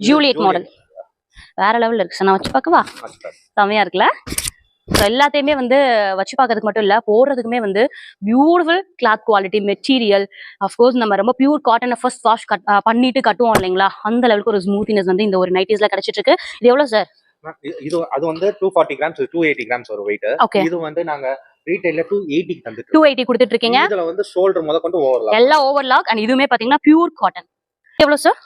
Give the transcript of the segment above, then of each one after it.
Juliet model வேற லெவல்ல இருக்கு. சார் நான் வச்சு பார்க்கவா? செமையா இருக்குல்ல? ஸோ எல்லாத்தையுமே வந்து வச்சு பார்க்கறதுக்கு மட்டும் இல்ல போடுறதுக்குமே வந்து beautiful cloth quality material of course நம்ம ரொம்ப பியூர் காட்டனை ஃபர்ஸ்ட் வாஷ் கட் பண்ணிட்டு கட்டுவோம் இல்லைங்களா? அந்த லெவலுக்கு ஒரு ஸ்மூத்தினஸ் வந்து இந்த ஒரு நைட்டிஸ்ல கிடைச்சிட்டு இருக்கு இது எவ்வளவு சார் இது அது வந்து two forty grams two eighty grams ஒரு வெயிட் ஓகே இது வந்து நாங்க ரீட்டைல டூ தந்துட்டு டூ எயிட்டி கொடுத்துட்டு இருக்கீங்க. இதுல வந்து ஷோல்டர் முத கொண்டு ஓவர்லாக் எல்லாம் ஓவர்லாக் அண்ட் இதுவுமே பாத்தீங்கன்னா பியூர் காட்டன் எவ்வளவு சார்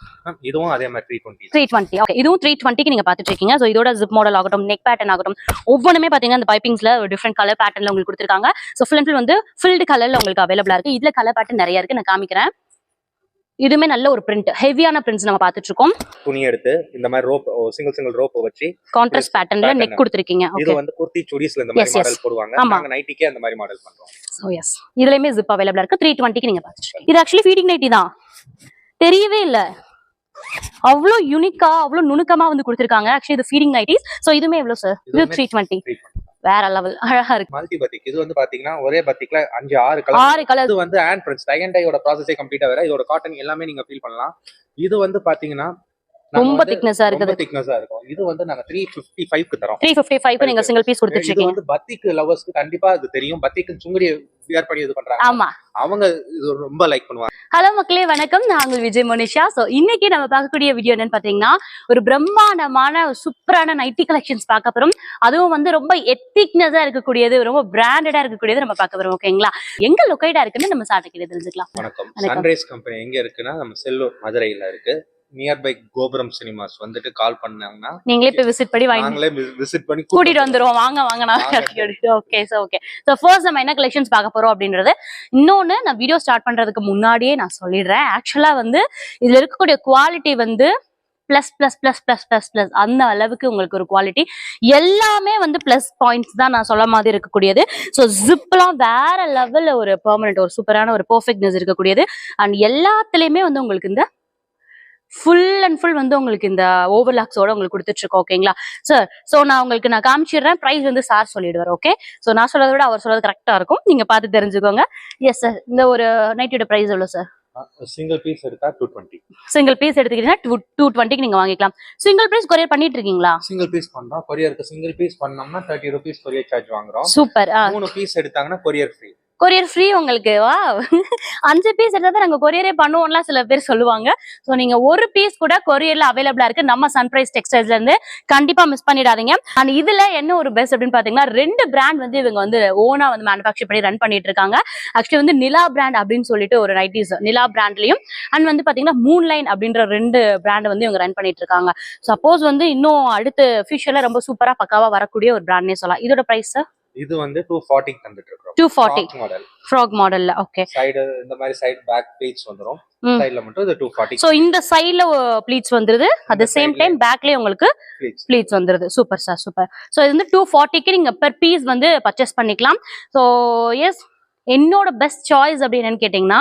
இதுவும் அதே மாதிரி three twenty three twenty okay இதுவும் த்ரீ டுவெண்ட்டிக்கு நீங்க பாத்துட்டு இருக்கீங்க ஸோ இதோட ஜிப் மாடல் ஆகட்டும் நெக் பேட்டர்ன் ஆகட்டும் ஒவ்வொன்றுமே பாத்தீங்கன்னா இந்த பைப்பிங்ஸ்ல டிஃப்ரெண்ட் கலர் பேட்டர்ன்ல உங்களுக்கு கொடுத்துருக்காங்க. ஸோ ஃபுல் அண்ட் ஃபுல் வந்து ஃபில்டு கலர்ல உங்களுக்கு அவைலபிளா இருக்கு. இதுல கலர் பேட்டர்ன் நிறைய இருக்கு நான் காமிக்கிறேன். இதுவுமே நல்ல ஒரு பிரிண்ட் ஹெவியான பிரிண்ட்ஸ் நம்ம பார்த்துட்டு இருக்கோம் துணி எடுத்து இந்த மாதிரி ரோப் சிங்கிள் சிங்கிள் ரோப் வச்சு கான்ட்ராஸ்ட் பேட்டர்ன்ல நெக். கொடுத்துருக்கீங்க. இது வந்து குர்த்தி சுடிஸ்ல இந்த மாதிரி. மாடல் போடுவாங்க. நாங்க நைட்டிக்கே அந்த மாதிரி மாடல் பண்றோம். ஸோ எஸ் இதுலயுமே ஜிப் அவைலபிளா இருக்கு. த்ரீ டுவெண்ட்டிக்கு நீங்க பார்த்துட்டு இது ஆக்சுவலி ஃபீடிங் நைட்டி தான். தெரியவே இல்ல. அவ்வளோ யூனிக்கா அவ்வளோ நுணுக்கமா வந்து கொடுத்துருக்காங்க. ஆக்சுவலி இது ஃபீடிங் நைட்டிஸ் ஸோ இதுமே எவ்வளோ சார் இது த்ரீ டுவெண்ட்டி 320. வேற லெவல் அழகா இருக்கு. மல்டி பத்திக் இது வந்து பாத்தீங்கன்னா ஒரே பத்திக்ல அஞ்சு ஆறு கலர் ஆறு கலர் இது வந்து ஹேண்ட் பிரிண்ட்ஸ் டை அண்ட் டையோட ப்ராசஸே கம்ப்ளீட்டா வேற. இதோட காட்டன் எல்லாமே நீங்க ஃபீல் பண்ணலாம். இது வந்து பாத்தீங்கன்னா ரொம்ப திக்னஸா இருக்குது. திக்னஸா இருக்கும். இது வந்து நாங்க த்ரீ ஃபிஃப்டி ஃபைவ்க்கு தரோம். த்ரீ ஃபிஃப்டி ஃபைவ் நீங்க சிங்கிள் பீஸ் கொடுத்துட்டு இது இருக்கீங்க. வந்து பத்திக்கு லவர்ஸ்க்கு கண்டிப்பா அது தெரியும். பத்திக்கு சுங்குடி வியர் பண்ணி இது பண்றாங்க. ஆமா. அவங்க இது ரொம்ப லைக் பண்ணுவாங்க. ஹலோ மக்களே வணக்கம். நான் உங்கள் விஜய் மோனிஷா. ஸோ இன்னைக்கு நம்ம பார்க்கக்கூடிய வீடியோ என்னன்னு பார்த்தீங்கன்னா ஒரு பிரம்மாண்டமான சூப்பரான நைட்டி கலெக்ஷன்ஸ் பார்க்க போறோம். அதுவும் வந்து ரொம்ப எத்திக்னஸா இருக்கக்கூடியது ரொம்ப பிராண்டடா இருக்கக்கூடியது நம்ம பார்க்க போறோம் ஓகேங்களா எங்க லொக்கேட்டா இருக்குன்னு நம்ம சாட்டைக்கிட்ட தெரிஞ்சுக்கலாம். வணக்கம். சன்ரைஸ் கம்பெனி எங்க இருக்குன்னா நம்ம செல்லூர் மதுரையில இருக்கு. நியர்பை கோபுரம் சினிமாஸ் வந்துட்டு கால் பண்ணாங்கன்னா நீங்களே போய் விசிட் பண்ணி வாங்கி நாங்களே விசிட் பண்ணி கூட்டிட்டு வந்துருவோம். வாங்க வாங்க நான். Okay sir. Okay so first நம்ம என்ன கலெக்ஷன்ஸ் பார்க்க போறோம் அப்படின்றது? இன்னொன்னு நான் வீடியோ ஸ்டார்ட் பண்றதுக்கு முன்னாடியே நான் சொல்லிடுறேன். ஆக்சுவலா வந்து இதுல இருக்கக்கூடிய குவாலிட்டி வந்து plus plus plus plus plus plus அந்த அளவுக்கு உங்களுக்கு ஒரு குவாலிட்டி எல்லாமே வந்து பிளஸ் பாயிண்ட்ஸ் தான் நான் சொல்ல மாதிரி இருக்கக்கூடியது. ஸோ ஜிப்லாம் வேற லெவல்ல ஒரு பெர்மனெண்ட் ஒரு சூப்பரான ஒரு பர்ஃபெக்ட்னஸ் இருக்கக்கூடியது. அண்ட் எல்லாத்துலயுமே வந்து உங்களுக்கு இந்த ஃபுல் அண்ட் ஃபுல் வந்து உங்களுக்கு இந்த ஓவர்லாக்ஸோட உங்களுக்கு கொடுத்துட்டு இருக்கோம் ஓகேங்களா சார் ஸோ நான் உங்களுக்கு நான் காமிச்சிடுறேன். ப்ரைஸ் வந்து சார் சொல்லிடுவார் ஓகே ஸோ நான் சொல்றதை விட அவர் சொல்றது கரெக்டாக இருக்கும். நீங்க பார்த்து தெரிஞ்சுக்கோங்க. எஸ் சார் இந்த ஒரு நைட்டியோட ப்ரைஸ் எவ்வளோ சார் சிங்கிள் பீஸ் எடுத்தா டூ டுவெண்ட்டி சிங்கிள் பீஸ் எடுத்துக்கிட்டீங்கன்னா டூ டூ டுவெண்ட்டிக்கு நீங்க வாங்கிக்கலாம். சிங்கிள் பீஸ் கொரியர் பண்ணிட்டு இருக்கீங்களா சிங்கிள் பீஸ் பண்றோம் கொரியருக்கு சிங்கிள் பீஸ் பண்ணோம்னா தேர்ட்டி ருபீஸ் கொரியர் சார்ஜ் வாங்குறோம். சூப்பர் மூணு பீஸ் எடுத்தாங்கன்னா கொரியர் ஃப்ரீ கொரியர் ஃப்ரீ உங்களுக்கு வா அஞ்சு பீஸ் எடுத்தால் தான் நாங்க கொரியரே பண்ணுவோம்லாம் சில பேர் சொல்லுவாங்க. ஸோ நீங்க ஒரு பீஸ் கூட கொரியர்ல அவைலபிளாக இருக்கு. நம்ம சன்ரைஸ் டெக்ஸ்டைல்ஸ்ல இருந்து கண்டிப்பா மிஸ் பண்ணிடாதீங்க. அண்ட் இதுல என்ன ஒரு பெஸ்ட் அப்படின்னு பாத்தீங்கன்னா ரெண்டு பிராண்ட் வந்து இவங்க வந்து ஓனா வந்து மேனுஃபேக்சர் பண்ணி ரன் பண்ணிட்டு இருக்காங்க. ஆக்சுவலி வந்து நிலா பிராண்ட் அப்படின்னு சொல்லிட்டு ஒரு நைட்டிஸ் நிலா பிராண்ட்லயும் அண்ட் வந்து பாத்தீங்கன்னா மூன் லைன் அப்படின்ற ரெண்டு பிராண்ட் வந்து இவங்க ரன் பண்ணிட்டு இருக்காங்க. சப்போஸ் வந்து இன்னும் அடுத்து ஃபியூச்சரில் ரொம்ப சூப்பரா பக்காவா வரக்கூடிய ஒரு பிராண்ட்னே சொல்லலாம். இதோட பிரைஸ் இது வந்து டூ ஃபார்ட்டிக்கு தந்துட்டு இருக்கோம் டூ ஃபார்ட்டி மாடல் ஃப்ராக் மாடல்ல ஓகே சைடு இந்த மாதிரி சைடு பேக் பேஜ் வந்துரும். சைடுல மட்டும் இது டூ ஃபார்ட்டி சோ இந்த சைடுல ப்ளீட்ஸ் வந்துருது. அட் த சேம் டைம் பேக்லயே உங்களுக்கு ப்ளீட்ஸ் வந்துருது. சூப்பர் சார் சூப்பர் ஸோ இது வந்து டூ ஃபார்ட்டிக்கு நீங்க பெர் பீஸ் வந்து பர்ச்சேஸ் பண்ணிக்கலாம். ஸோ எஸ் என்னோட பெஸ்ட் சாய்ஸ் அப்படி என்னன்னு கேட்டிங்கன்னா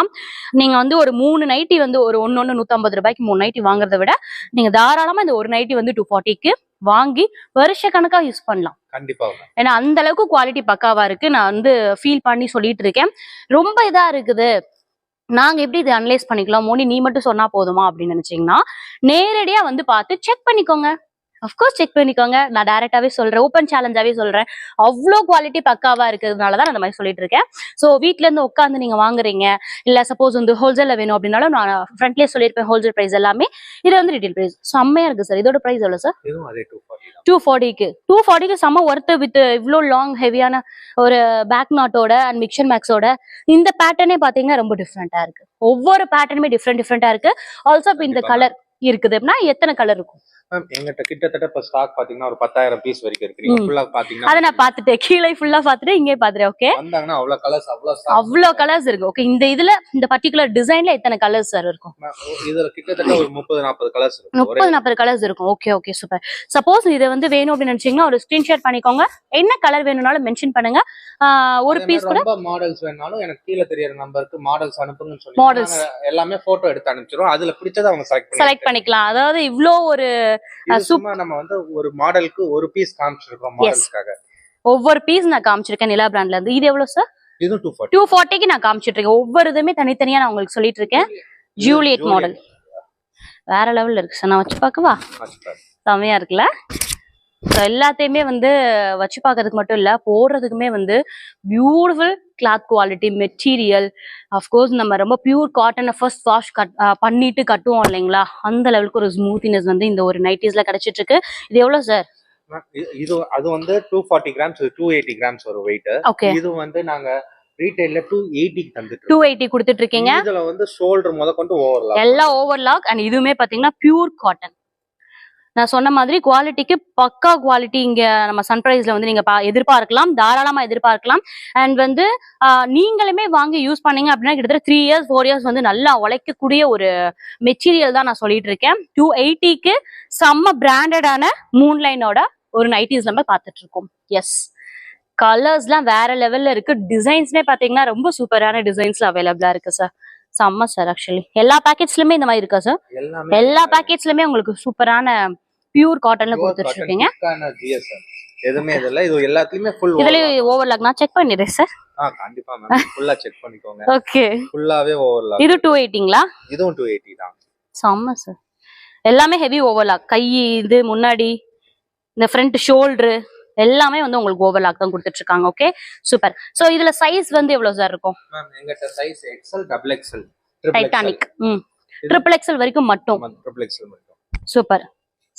நீங்க வந்து ஒரு மூணு நைட்டி வந்து ஒரு ஒன்று ஒன்று நூற்றம்பது ரூபாய்க்கு மூணு நைட்டி வாங்குறத விட நீங்க தாராளமா இந்த ஒரு நைட்டி வந்து டூ ஃபார்ட்டிக்கு வாங்கி வருஷ கணக்கா யூஸ் பண்ணலாம். கண்டிப்பா. ஏன்னா அந்த அளவுக்கு குவாலிட்டி பக்காவா இருக்கு. நான் வந்து ஃபீல் பண்ணி சொல்லிட்டு இருக்கேன். ரொம்ப இதா இருக்குது. நாங்க எப்படி இதை அனலைஸ் பண்ணிக்கலாம்? மோனி நீ மட்டும் சொன்னா போதுமா? அப்படின்னு நினைச்சீங்கன்னா நேரடியா வந்து பார்த்து செக் பண்ணிக்கோங்க. அஃப்கோர்ஸ் செக் பண்ணிக்கோங்க. நான் டைரக்டாவே சொல்றேன். ஓப்பன் சேலஞ்சாவே சொல்றேன். அவ்வளோ குவாலிட்டி பக்காவா இருக்கிறதுனால தான் அந்த மாதிரி சொல்லிட்டு இருக்கேன். ஸோ வீட்ல இருந்து உட்காந்து நீங்க வாங்குறீங்க இல்ல சப்போஸ் வந்து ஹோல்சேல்ல வேணும் அப்படின்னாலும் நான் ஃப்ரண்ட்லேயே சொல்லியிருப்பேன் ஹோல்சேல் பிரைஸ் எல்லாமே. இது வந்து ரீட்டைல் பிரைஸ் செம்மையா இருக்கு சார் இதோட பிரைஸ் எவ்வளோ சார் டூ ஃபார்ட்டிக்கு டூ ஃபார்ட்டிக்கு செம்ம ஒர்த்து வித் இவ்வளோ லாங் ஹெவியான ஒரு பேக் நாட்டோட அண்ட் மிக்சர் மேக்ஸோட இந்த பேட்டர்னே பார்த்தீங்கன்னா ரொம்ப டிஃப்ரெண்டா இருக்கு. ஒவ்வொரு பேட்டர்னுமே டிஃப்ரெண்ட் டிஃப்ரெண்டா இருக்கு. ஆல்சோ இப்போ இந்த. கலர் இருக்குது. அப்படின்னா எத்தனை கலர் இருக்கும்? மேம் எங்கிட்ட கிட்டத்தட்ட இப்ப ஸ்டாக் பாத்தீங்கன்னா ஒரு பத்தாயிரம் பீஸ் வரைக்கும் இருக்கு. நீங்க. ஃபுல்லா அதை பாத்தீங்கன்னா நான் பார்த்துட்டேன். கீழே ஃபுல்லா பார்த்துட்டு இங்கே பார்த்துட்டேன் ஓகே வந்தாங்கன்னா அவ்வளவு கலர்ஸ் அவ்வளவு stock அவ்வளோ கலர்ஸ் இருக்கு. ஓகே இந்த இதுல இந்த பர்டிகுலர் டிசைன்ல எத்தனை கலர்ஸ் சார் இருக்கும்? இதுல கிட்டத்தட்ட ஒரு முப்பது நாற்பது கலர்ஸ் இருக்கு. ஒரே முப்பது நாற்பது கலர்ஸ் இருக்கும். ஓகே ஓகே சூப்பர் சப்போஸ் இதை வந்து வேணும் அப்படின்னு நினைச்சீங்கன்னா ஒரு ஸ்கிரீன்ஷாட் பண்ணிக்கோங்க. என்ன கலர் வேணும்னாலும் மென்ஷன் பண்ணுங்க. ஒரு பீஸ் கூட ரொம்ப மாடல்ஸ் வேணாலும் எனக்கு கீழே தெரியற நம்பருக்கு மாடல்ஸ் அனுப்புங்கன்னு சொல்லி. நாங்க எல்லாமே போட்டோ எடுத்து அனுப்பிச்சிரும் அதுல பிடிச்சதை அவங்க செலக்ட் செலக்ட் பண்ணிக்கலாம். அதாவது இவ்ளோ ஒரு நம்ம வந்து ஒரு மாடலுக்கு ஒரு பீஸ் காமிச்சிருக்கோம் ஒவ்வொரு பீஸ் நான் காமிச்சிருக்கேன் நிலா பிராண்ட்ல இருந்து. இது எவ்வளவு சார் ஃபார்ட்டி டூ ஃபார்ட்டிக்கு நான் காமிச்சிட்டு இருக்கேன் ஒவ்வொரு இதுமே தனித்தனியா நான் உங்களுக்கு சொல்லிட்டு இருக்கேன் ஜூலியட் மாடல் வேற லெவல்ல இருக்கு சார் நான் வச்சு பார்க்கவா? செம்மையா இருக்குல்ல? ஸோ எல்லாத்தையுமே வந்து வச்சு பார்க்கறதுக்கு மட்டும் இல்லை போடுறதுக்குமே வந்து beautiful cloth quality material of course நம்ம ரொம்ப பியூர் காட்டனை ஃபர்ஸ்ட் வாஷ் கட் பண்ணிட்டு கட்டுவோம் இல்லைங்களா? அந்த லெவலுக்கு ஒரு ஸ்மூத்தினஸ் வந்து இந்த ஒரு நைட்டிஸ்ல கிடைச்சிட்டு இருக்கு இது எவ்வளோ சார் இது அது வந்து two forty grams two eighty grams ஒரு வெயிட் ஓகே இது வந்து நாங்க ரீட்டைல்ல டூ எயிட்டிக்கு தந்துட்டு டூ இருக்கோம். எயிட்டி கொடுத்துட்டு இருக்கீங்க இதுல வந்து ஷோல்டர் முத கொண்டு ஓவர்லாம் எல்லாம் ஓவர்லாக் அண்ட் இதுவுமே பாத்தீங்கன்னா பியூர் காட்டன் நான் சொன்ன மாதிரி குவாலிட்டிக்கு பக்கா குவாலிட்டி இங்க நம்ம சன்ரைஸ்ல வந்து நீங்க எதிர்பார்க்கலாம் தாராளமா எதிர்பார்க்கலாம். அண்ட் வந்து நீங்களுமே வாங்கி யூஸ் பண்ணீங்க அப்படின்னா கிட்டத்தட்ட த்ரீ இயர்ஸ் ஃபோர் இயர்ஸ் வந்து நல்லா உழைக்கக்கூடிய ஒரு மெட்டீரியல் தான் நான் சொல்லிட்டு இருக்கேன். டூ எயிட்டிக்கு செம்ம பிராண்டடான மூன்லைனோட ஒரு நைட்டிஸ் நம்ம பார்த்துட்டு இருக்கோம். எஸ் கலர்ஸ்லாம் வேற லெவல்ல இருக்கு. டிசைன்ஸ்மே பாத்தீங்கன்னா ரொம்ப சூப்பரான டிசைன்ஸ்ல அவைலபிளா இருக்கு சார் செம்ம சார் ஆக்சுவலி எல்லா பேக்கெட்ஸ்லயுமே இந்த மாதிரி இருக்கா சார் எல்லா பேக்கெட்ஸ்லயுமே உங்களுக்கு சூப்பரான பியூர் காட்டன்ல கொடுத்துட்டு இருக்கீங்க எதுவுமே இது இல்ல இது எல்லாத்துலயுமே ஃபுல் இதுல ஓவர்லாக் நான் செக் பண்ணிடுறேன் சார் ஆ கண்டிப்பா மேம் ஃபுல்லா செக் பண்ணிக்கோங்க. ஓகே ஃபுல்லாவே ஓவர்லாக் இது டூ எயிட்டிங்களா இதுவும் டூ எயிட்டி தான். செம்ம சார் எல்லாமே ஹெவி ஓவர்லாக் கை இது முன்னாடி இந்த ஃப்ரண்ட் ஷோல்டரு எல்லாமே வந்து உங்களுக்கு ஓவர்லாக் தான் கொடுத்துட்டு இருக்காங்க ஓகே சூப்பர் சோ இதுல சைஸ் வந்து எவ்வளவு சார் இருக்கும்? மேம் எங்கிட்ட size XL double XL Titanic ம். ட்ரிபிள் எக்ஸல் வரைக்கும் மட்டும். ட்ரிபிள் எக்ஸ்எல் மட்டும். சூப்பர்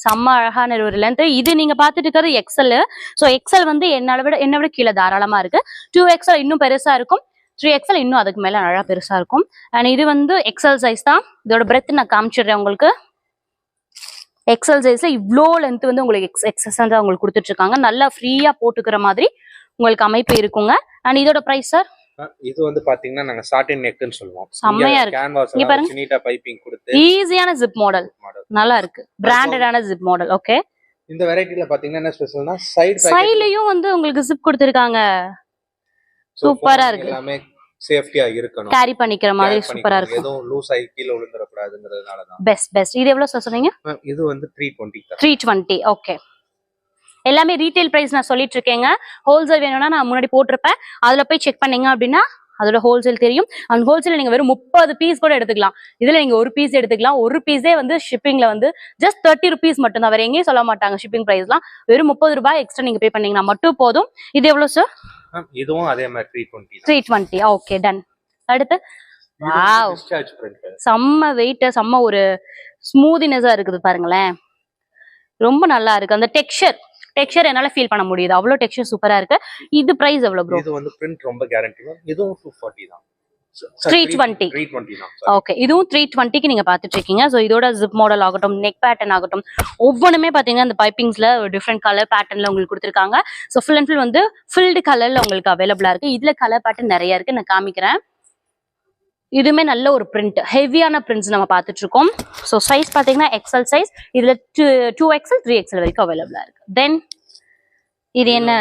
செம்ம அழகான ஒரு லென்த் இது நீங்க பாத்துட்டு இருக்கிறது எக்ஸல் ஸோ எக்ஸல் வந்து என்னை விட என்னை விட கீழே தாராளமா இருக்கு. டூ எக்ஸல் இன்னும் பெருசா இருக்கும். த்ரீ எக்ஸல் இன்னும் அதுக்கு மேல அழகா பெருசா இருக்கும். அண்ட் இது வந்து எக்ஸல் சைஸ் தான். இதோட பிரெத் நான் காமிச்சிடுறேன் உங்களுக்கு. எக்ஸல் சைஸ்ல இவ்வளோ லென்த் வந்து உங்களுக்கு எக்ஸ் எக்ஸஸ் தான் உங்களுக்கு கொடுத்துட்டு இருக்காங்க. நல்லா ஃப்ரீயா போட்டுக்கிற மாதிரி உங்களுக்கு அமைப்பு இருக்குங்க. அண்ட் இதோட ப்ரைஸ் சார் இது வந்து பாத்தீங்கன்னா நாங்க சாட்டின் நெக்னு சொல்லுவோம். செம்மையா இருக்கு. கேன்வாஸ் இங்க பாருங்க. நீட்டா பைப்பிங் கொடுத்து ஈஸியான ஜிப் மாடல் நல்லா இருக்கு. பிராண்டடான ஜிப் மாடல் ஓகே இந்த வெரைட்டில பாத்தீங்கன்னா என்ன ஸ்பெஷல்னா சைடு சைட்லயும் வந்து உங்களுக்கு ஜிப் கொடுத்துருக்காங்க. சூப்பரா இருக்கு. எல்லாமே சேஃப்டியா இருக்கணும். கேரி பண்ணிக்கிற மாதிரி சூப்பரா. இருக்கும். எதுவும் லூஸ் ஆகி கீழே விழுந்துடக்கூடாதுங்கிறதுனால தான் பெஸ்ட் பெஸ்ட் இது எவ்வளவு சொன்னீங்க? மேம், இது வந்து three twenty three twenty okay எல்லாமே ரீட்டைல் பிரைஸ் நான் சொல்லிட்டு இருக்கேங்க ஹோல்சேல் வேணும்னா நான் முன்னாடி போட்டிருப்பேன். அதுல போய் செக் பண்ணீங்க அப்படின்னா அதோட ஹோல்சேல் தெரியும். அந்த ஹோல்சேல் நீங்க வெறும் முப்பது பீஸ் கூட எடுத்துக்கலாம். இதுல நீங்க ஒரு பீஸ் எடுத்துக்கலாம். ஒரு பீஸே வந்து ஷிப்பிங்ல வந்து ஜஸ்ட் தேர்ட்டி ருபீஸ் மட்டும் தான் வேற எங்கேயும் சொல்ல மாட்டாங்க ஷிப்பிங் பிரைஸ்லாம் வெறும் முப்பது ரூபாய் எக்ஸ்ட்ரா நீங்க பே பண்ணீங்கன்னா மட்டும் போதும். இது எவ்வளவு சார் இதுவும் அதே மாதிரி three twenty three twenty okay done அடுத்து? செம்ம வெயிட் செம்ம ஒரு ஸ்மூதினஸா இருக்குது பாருங்களேன். ரொம்ப நல்லா இருக்கு. அந்த டெக்ஸ்சர் டெக்ஸ்சர் என்னால ஃபீல் பண்ண முடியுது. அவ்வளவு டெக்ஸ்சர் சூப்பரா இருக்கு. இது பிரைஸ் எவ்வளவு ப்ரோ இது வந்து பிரிண்ட் ரொம்ப கேரண்டி இதுவும் டூ ஃபார்ட்டி தான். 320. த்ரீ டுவெண்ட்டி ஓகே இதுவும் த்ரீ டுவெண்ட்டிக்கு நீங்க பாத்துட்டு இருக்கீங்க. ஸோ இதோட ஜிப் மாடல் ஆகட்டும் நெக் பேட்டர்ன் ஆகட்டும் ஒவ்வொன்றுமே பாத்தீங்கன்னா அந்த பைப்பிங்ஸ்ல டிஃப்ரெண்ட் கலர் பேட்டர்ன்ல உங்களுக்கு கொடுத்துருக்காங்க. ஸோ ஃபுல் அண்ட் ஃபுல் வந்து ஃபில்டு கலர்ல உங்களுக்கு அவைலபிளா இருக்கு. இதுல கலர் பேட்டர்ன் நிறைய இருக்கு. நான் காமிக்கிறேன். இதுவுமே நல்ல ஒரு பிரிண்ட் ஹெவியான பிரிண்ட்ஸ் நம்ம பார்த்துட்டு இருக்கோம் ஸோ சைஸ் பார்த்தீங்கன்னா எக்ஸல் சைஸ் இதுல two two XL three XL வரைக்கும் அவைலபிளா இருக்கு. தென் இது என்ன?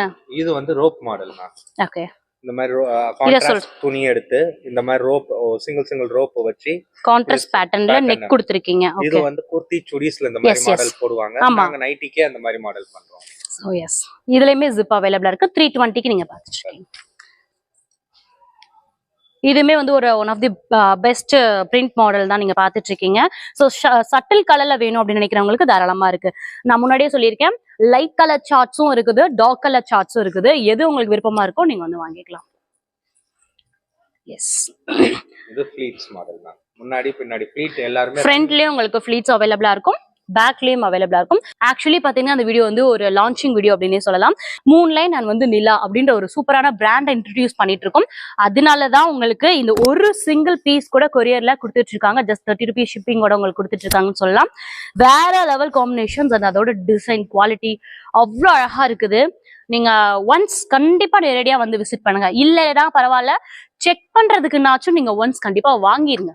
இது வந்து ரோப் மாடல் ஓகே இந்த மாதிரி. கான்ட்ராஸ்ட் துணி எடுத்து இந்த மாதிரி ரோப் சிங்கிள் சிங்கிள் ரோப் வச்சு கான்ட்ராஸ்ட் பேட்டர்ன்ல. நெக் கொடுத்துருக்கீங்க. இது வந்து குர்த்தி சுடிஸ்ல இந்த மாதிரி. மாடல் போடுவாங்க. நாங்க நைட்டிக்கே அந்த மாதிரி மாடல் பண்றோம். ஸோ எஸ் இதுலயுமே ஜிப் அவைலபிளா இருக்கு. த்ரீ டுவெண்ட்டிக்கு நீங்க பார்த்துட்டு இதுமே வந்து ஒரு one of the best print model தான் நீங்க பார்த்துட்டு இருக்கீங்க ஸோ சட்டில் கலர்ல வேணும் அப்படின்னு நினைக்கிறவங்களுக்கு தாராளமா இருக்கு. நான் முன்னாடியே சொல்லியிருக்கேன். லைட் கலர் சார்ட்ஸும் இருக்குது டார்க் கலர் சார்ட்ஸும் இருக்குது. எது உங்களுக்கு விருப்பமா இருக்கோ நீங்க வந்து வாங்கிக்கலாம். எஸ் இது ஃபிளீட்ஸ் மாடல் தான். முன்னாடி பின்னாடி ஃபிளீட் எல்லாருமே ஃப்ரண்ட்லயும் உங்களுக்கு ஃபிளீட்ஸ் அவைலபிளா இருக்கும். பேக்லயும் அவைலபிளா இருக்கும். ஆக்சுவலி பாத்தீங்கன்னா அந்த வீடியோ வந்து ஒரு லான்ச்சிங் வீடியோ அப்படின்னே சொல்லலாம். மூன் லைன் அண்ட் வந்து நிலா அப்படின்ற ஒரு சூப்பரான பிராண்ட் இன்ட்ரடியூஸ் பண்ணிட்டு இருக்கோம். அதனாலதான் உங்களுக்கு இந்த ஒரு சிங்கிள் பீஸ் கூட கொரியர்ல கொடுத்துட்டு இருக்காங்க ஜஸ்ட் தேர்ட்டி ருபீஸ் ஷிப்பிங்கோட உங்களுக்கு கொடுத்துட்டு இருக்காங்கன்னு சொல்லலாம். வேற லெவல் காம்பினேஷன்ஸ் அந்த அதோட டிசைன் குவாலிட்டி அவ்வளோ அழகா இருக்குது. நீங்க ஒன்ஸ் கண்டிப்பா நேரடியா வந்து விசிட் பண்ணுங்க. இல்லைன்னா பரவாயில்ல செக் பண்றதுக்குன்னாச்சும் நீங்க ஒன்ஸ் கண்டிப்பா வாங்கிருங்க.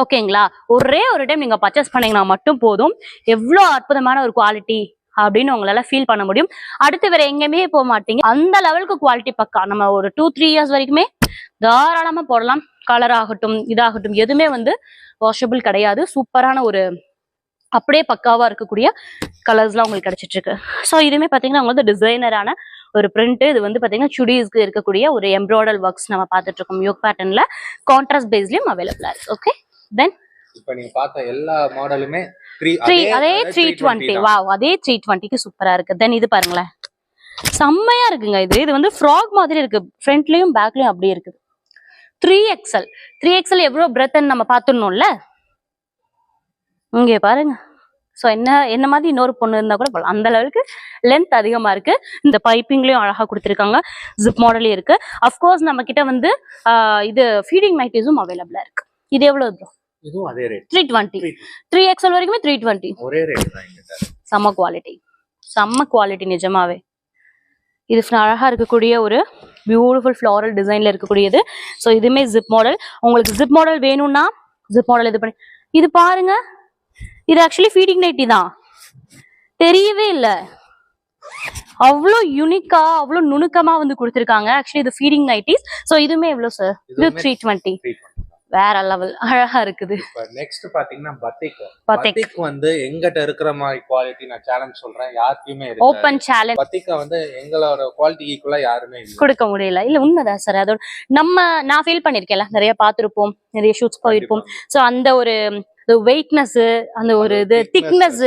ஓகேங்களா? ஒரே ஒரு டைம் நீங்க பர்ச்சேஸ் பண்ணீங்கன்னா மட்டும் போதும். எவ்வளோ அற்புதமான ஒரு குவாலிட்டி அப்படின்னு உங்களால ஃபீல் பண்ண முடியும். அடுத்து வேற எங்கேயுமே போக மாட்டீங்க. அந்த லெவலுக்கு குவாலிட்டி பக்கா? நம்ம ஒரு டூ த்ரீ இயர்ஸ் வரைக்குமே தாராளமா போடலாம். கலர் ஆகட்டும் இதாகட்டும் எதுவுமே வந்து வாஷபிள் கிடையாது. சூப்பரான ஒரு அப்படியே பக்காவாக இருக்கக்கூடிய கலர்ஸ்லாம் உங்களுக்கு கிடைச்சிட்டு இருக்கு. ஸோ இதுவுமே பார்த்தீங்கன்னா உங்களுக்கு டிசைனரான ஒரு பிரிண்ட் இது வந்து பார்த்தீங்கன்னா சுடிஸ்க்கு இருக்கக்கூடிய ஒரு எம்ப்ராய்டர் ஒர்க்ஸ் நம்ம பார்த்துட்டு இருக்கோம் யோக் பேட்டர்ன்ல கான்ட்ராஸ்ட் பேஸ்லயும் அவைலபிளா இருக்கு. ஓகே இப்ப நீங்க பார்த்த எல்லா மாடலுமே த்ரீ த்ரீ அதே த்ரீ டுவெண்ட்டி வா அதே த்ரீ டுவெண்ட்டிக்கு சூப்பரா இருக்கு. தென் இது பாருங்களேன். செம்மையா இருக்குங்க இது. இது வந்து ஃப்ராக் மாதிரி இருக்கு. ஃப்ரண்ட்லயும் பேக்லயும் அப்படியே இருக்குது. த்ரீ எக்ஸல் த்ரீ எக்ஸல் எவ்வளவு பிரெத்ன்னு நம்ம பார்த்துடணும்ல? இங்கே பாருங்க. ஸோ என்ன என்ன மாதிரி இன்னொரு பொண்ணு இருந்தா கூட போகலாம் அந்த அளவுக்கு லென்த் அதிகமா இருக்கு. இந்த பைப்பிங்லயும் அழகா கொடுத்துருக்காங்க. ஜிப் மாடலே இருக்கு. அஃப்கோர்ஸ் நம்ம கிட்ட வந்து இது ஃபீடிங் நைட்டிஸும் அவைலபிளா இருக்கு. இது எவ்வளவு ப்ரோ இதுவும் அதே rate three twenty three XL வரைக்குமே த்ரீ டுவெண்ட்டி ஒரே ரேட் தான் எங்கிட்ட செம்ம குவாலிட்டி செம்ம குவாலிட்டி நிஜமாவே. இது ஃப்ர- அழகா இருக்கக்கூடிய ஒரு பியூட்டிஃபுல் ஃப்ளாரல் டிசைன்ல இருக்கக்கூடியது. ஸோ இதுவுமே ஜிப் மாடல் உங்களுக்கு ஜிப் மாடல் வேணும்னா ஜிப் மாடல் இது பண்ணி இது பாருங்க. இது ஆக்சுவலி ஃபீடிங் நைட்டி தான். தெரியவே இல்லை. அவ்வளோ யூனிக்கா அவ்வளோ நுணுக்கமா வந்து கொடுத்துருக்காங்க. ஆக்சுவலி இது ஃபீடிங் நைட்டிஸ் ஸோ இதுவுமே எவ்வளோ சார் இது த்ரீ டுவெண்ட்டி வேற லெவல் அழகா இருக்குது. நெக்ஸ்ட் பாத்தீங்கன்னா பத்திக் பத்திக் வந்து எங்கிட்ட இருக்கிற மாதிரி குவாலிட்டி நான் சேலஞ்ச் சொல்றேன். யாருக்குமே இருக்கு ஓப்பன் சேலஞ்ச் பத்திக்க வந்து எங்களோட குவாலிட்டி ஈக்குவலா யாருமே இல்லை. கொடுக்க முடியல. இல்ல உண்மைதான் சார் அதோட நம்ம நான் ஃபீல் பண்ணிருக்கேன்ல நிறைய பார்த்திருப்போம். நிறைய ஷூட்ஸ் போயிருப்போம். சோ அந்த ஒரு வெயிட்னஸ் அந்த ஒரு இது திக்னஸ்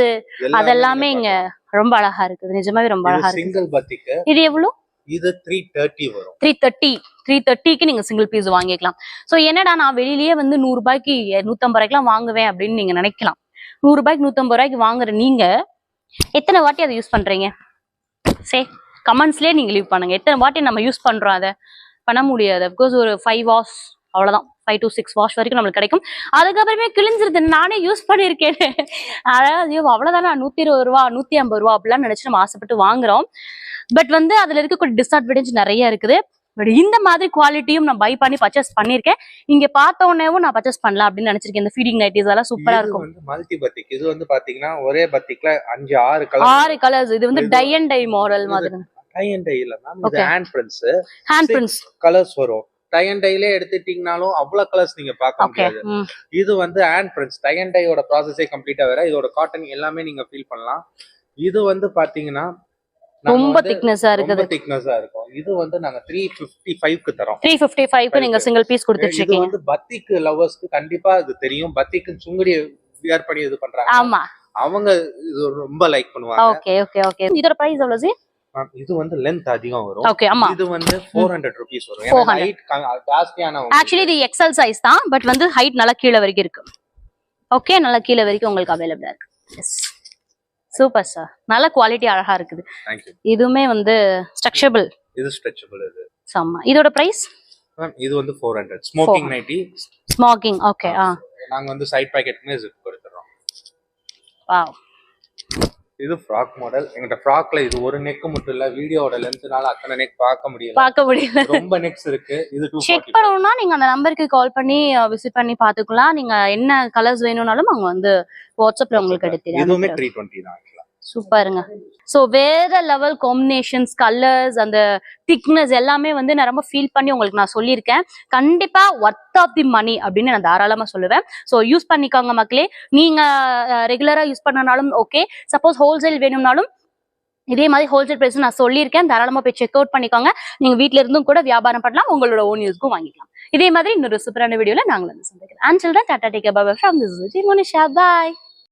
அதெல்லாமே இங்க ரொம்ப அழகா இருக்குது. நிஜமாவே ரொம்ப அழகா இருக்கு இது எவ்வளவு இது த்ரீ தேர்ட்டி வரும். த்ரீ தேர்ட்டி த்ரீ தேர்ட்டிக்கு நீங்க சிங்கிள் பீஸ் வாங்கிக்கலாம். சோ என்னடா நான் வெளியிலேயே வந்து நூறு ரூபாய்க்கு நூத்தம்பது ரூபாய்க்குலாம் வாங்குவேன் அப்படின்னு நீங்க நினைக்கலாம். நூறு ரூபாய்க்கு நூத்தம்பது ரூபாய்க்கு வாங்குற நீங்க எத்தனை வாட்டி அதை யூஸ் பண்றீங்க? சே கமெண்ட்ஸ்லயே நீங்க லீவ் பண்ணுங்க. எத்தனை வாட்டி நம்ம யூஸ் பண்றோம் அதை? பண்ண முடியாது. அப்கோர்ஸ் ஒரு ஃபைவ் வாஷ் அவ்வளவுதான். ஃபைவ் டு சிக்ஸ் வாஷ் வரைக்கும் நம்மளுக்கு கிடைக்கும். அதுக்கப்புறமே கிழிஞ்சிருது. நானே யூஸ் பண்ணியிருக்கேன். அதாவது ஐயோ, அவ்வளவுதானா? நூத்தி இருபது ரூபா நூத்தி ஐம்பது ரூபா அப்படிலாம் நினைச்சு நம்ம ஆசைப்பட்டு வாங்குறோம். பட் வந்து அதுல இருக்கக்கூடிய டிஸ்அட்வான்டேஜ் நிறைய இருக்குது. பட் இந்த மாதிரி குவாலிட்டியும் நான் பை பண்ணி பர்ச்சேஸ் பண்ணியிருக்கேன். இங்க பார்த்த உடனேவும் நான் பர்ச்சேஸ் பண்ணலாம் அப்படின்னு நினைச்சிருக்கேன். இந்த ஃபீடிங் நைட்டிஸ் எல்லாம் சூப்பரா இது இருக்கும். மல்டி பத்திக் இது வந்து பாத்தீங்கன்னா ஒரே பத்திக்ல அஞ்சு ஆறு கலர் ஆறு கலர்ஸ் இது வந்து டை அண்ட் டை மாடல் மாதிரி. டை அண்ட் டை இல்ல மேம் இது. Hand prints hand prints colours வரும். டை அண்ட் டைலே எடுத்துட்டீங்கனாலும் அவ்வளவு கலர்ஸ் நீங்க பார்க்க முடியாது. இது வந்து ஹேண்ட் பிரிண்ட்ஸ் டை அண்ட் டையோட ப்ராசஸே கம்ப்ளீட்டா வேற. இதோட காட்டன் எல்லாமே நீங்க ஃபீல் பண்ணலாம். இது வந்து பாத்தீங்கன்னா ரொம்ப திக்னஸா இருக்குது ரொம்ப திக்னஸா இருக்கும். இது வந்து நாங்க த்ரீ பிப்டி ஃபைவ்க்கு தரோம். த்ரீ ஃபிஃப்டி ஃபைவ்க்கு நீங்க சிங்கிள் பீஸ் கொடுத்துட்டு இது வந்து பத்திக்கு லவர்ஸ்க்கு கண்டிப்பா இது தெரியும். பத்திக்கு சுங்குடி வியர் பண்ணி இது பண்றாங்க. ஆமா. அவங்க இது ரொம்ப லைக் பண்ணுவாங்க. ஓகே ஓகே ஓகே இதோட பிரைஸ் எவ்வளவு இது வந்து லென்த் அதிகம் வரும். ஓகே ஆமா. இது வந்து ஃபோர் ஹண்ட்ரட் ருபீஸ் வரும். 400. ஹைட் ஜாஸ்தியான ஆக்சுவலி இது எக்ஸல் சைஸ் தான் பட் வந்து ஹைட் நல்லா கீழே வரைக்கும் இருக்கு. ஓகே நல்லா கீழே வரைக்கும் உங்களுக்கு அவைலபிளா இருக்கு. எஸ் சூப்பர் சார் நல்ல குவாலிட்டி அழகா இருக்குது. இதுவுமே வந்து ஸ்ட்ரக்சரபிள் இது ஸ்ட்ரெச்சபிள் இது. செம்ம. இதோட பிரைஸ் மேம் இது வந்து four hundred smocking 400. Nighty smocking okay ஆ. நாங்க வந்து சைட் பாக்கெட்டுமே ஜிப் கொடுத்துறோம் வாவ் இது ஃப்ராக் மாடல் எங்கிட்ட ஃப்ராக்ல இது ஒரு நெக் மட்டும் இல்ல வீடியோட லென்த்னால அத்தனை நெக் பார்க்க முடியல. பார்க்க முடியல. ரொம்ப நெக்ஸ் இருக்கு. இது செக் பண்ணணும்னா நீங்க அந்த நம்பருக்கு கால் பண்ணி விசிட் பண்ணி பாத்துக்கலாம் நீங்க என்ன கலர்ஸ் வேணும்னாலும் அவங்க வந்து வாட்ஸ்அப்ல உங்களுக்கு இதுவுமே எடுத்து த்ரீ டுவெண்ட்டி தான் actually. சூப்பருங்க. ஸோ வேற லெவல் காம்பினேஷன்ஸ் கலர்ஸ் அந்த திக்னஸ் எல்லாமே வந்து நான் ரொம்ப ஃபீல் பண்ணி உங்களுக்கு நான் சொல்லியிருக்கேன். கண்டிப்பா ஒர்த் ஆஃப் தி மணி அப்படின்னு நான் தாராளமா சொல்லுவேன். ஸோ யூஸ் பண்ணிக்கோங்க மக்களே. நீங்க ரெகுலரா யூஸ் பண்ணனாலும் ஓகே சப்போஸ் ஹோல்சேல் வேணும்னாலும் இதே மாதிரி ஹோல்சேல் பிரைஸ் நான் சொல்லியிருக்கேன். தாராளமா போய் செக் அவுட் பண்ணிக்கோங்க. நீங்க வீட்ல இருந்தும் கூட வியாபாரம் பண்ணலாம். உங்களோட ஓன் யூஸ்க்கும் வாங்கிக்கலாம். இதே மாதிரி இன்னொரு சூப்பரான வீடியோல நாங்கள் வந்து சந்திக்கிறோம். And children ta-ta take bye from this Monisha bye